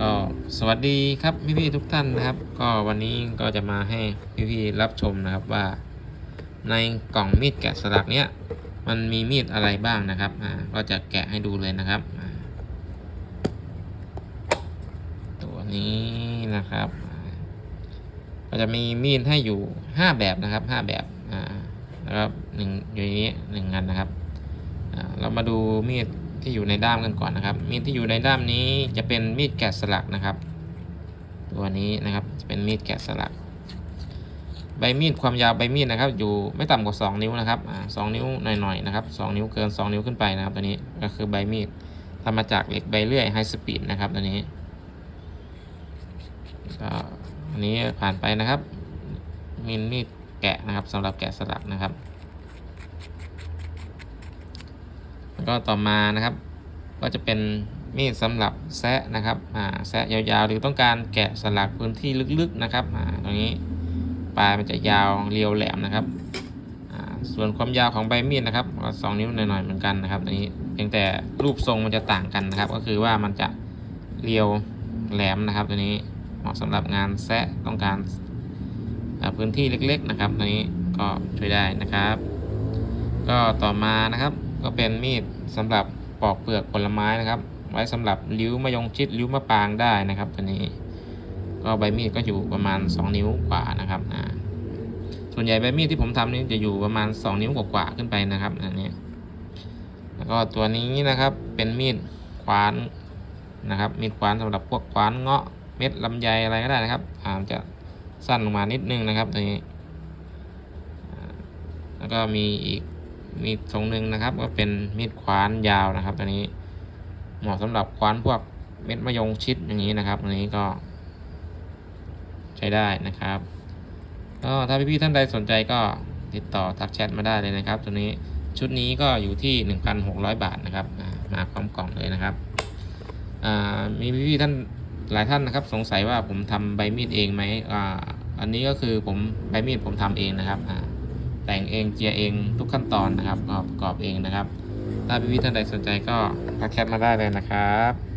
ก็สวัสดีครับพี่ๆทุกท่านนะครับ ก็วันนี้ก็จะมาให้พี่ๆรับชมนะครับว่า ในกล่องมีดแกะสลักเนี้ยมันมีมีดอะไรบ้างนะครับอ่าก็จะแกะให้ดูเลยนะครับตัวนี้นะครับ ก็จะมีมีดให้อยู่ห้าแบบนะครับห้าแบบอ่านะครับหนึ่งอยู่นนี้หนึ่งอันนะครับอ่าเรามาดูมีด ที่อยู่ในด้ามกันก่อนนะครับ มีดที่อยู่ในด้ามนี้จะเป็นมีดแกะสลักนะครับตัวนี้นะครับจะเป็นมีดแกะสลัก ใบมีดความยาวใบมีดนะครับ อยู่ไม่ต่ำกว่า 2 นิ้วนะครับสองนิ้วหน่อยๆนะครับ2นิ้วเกิน 2 นิ้วขึ้นไปนะครับตัวนี้ก็คือใบมีดทำมาจากเหล็กใบเลื่อยไฮสปีดนะครับตัวนี้ก็อันนี้ผ่านไปนะครับมีมีดแกะนะครับสำหรับแกะสลักนะครับ แล้วก็ต่อมานะครับ ก็จะเป็นมีดสำหรับแซะนะครับอ่าแซะยาวๆ หรือต้องการแกะสลักพื้นที่ลึกๆนะครับอ่าตรงนี้ปลายมันจะยาวเรียวแหลมนะครับอ่าส่วนความยาวของใบมีดนะครับก็สองนิ้วหน่อยๆเหมือนกันนะครับอันนี้เพียงแต่รูปทรงมันจะต่างกันนะครับ ก็คือว่ามันจะเรียวแหลมนะครับตัวนี้เหมาะสำหรับงานแซะต้องการพื้นที่เล็กๆนะครับตัวนี้ก็ช่วยได้นะครับ ก็ต่อมานะครับ ก็เป็นมีดสำหรับปอกเปลือกผลไม้นะครับ ไว้สำหรับริ้วมะยงชิดริ้วมะปางได้นะครับ ตัวนี้ ก็ใบมีดก็อยู่ประมาณ 2 นิ้วกว่านะครับอ่าส่วนใหญ่ใบมีดที่ผมทำนี่จะอยู่ประมาณ 2 นิ้วกว่าขึ้นไปนะครับอันนี้แล้วก็ตัวนี้นะครับเป็นมีดขวานนะครับ มีดขวานสำหรับพวกขวานเงาะเม็ดลำไยอะไรก็ได้นะครับอ่าจะสั้นลงมานิดนึงนะครับตัวนี้ แล้วก็มีอีก มีดทรงหนึ่งนะครับ ก็เป็นมีดขวานยาวนะครับตัวนี้เหมาะสำหรับขวานพวกเม็ดมะยงชิดอย่างนี้นะครับตัวนี้ก็ใช้ได้นะครับก็ถ้าพี่ๆท่านใดสนใจก็ติดต่อทักแชทมาได้เลยนะครับ ตัวนี้ชุดนี้ก็อยู่ที่ 1,600 บาทนะครับมาพร้อมกล่องเลยนะครับอ่ามีพี่ๆท่านหลายท่านนะครับสงสัยว่าผมทำใบมีดเองไหมอ่าอันนี้ก็คือผมใบมีดผมทำเองนะครับอ่า แต่งเองเจียเองทุกขั้นตอนนะครับก็ประกอบเองนะครับ ถ้าพี่ๆท่านใดสนใจก็ทักแชทมาได้เลยนะครับ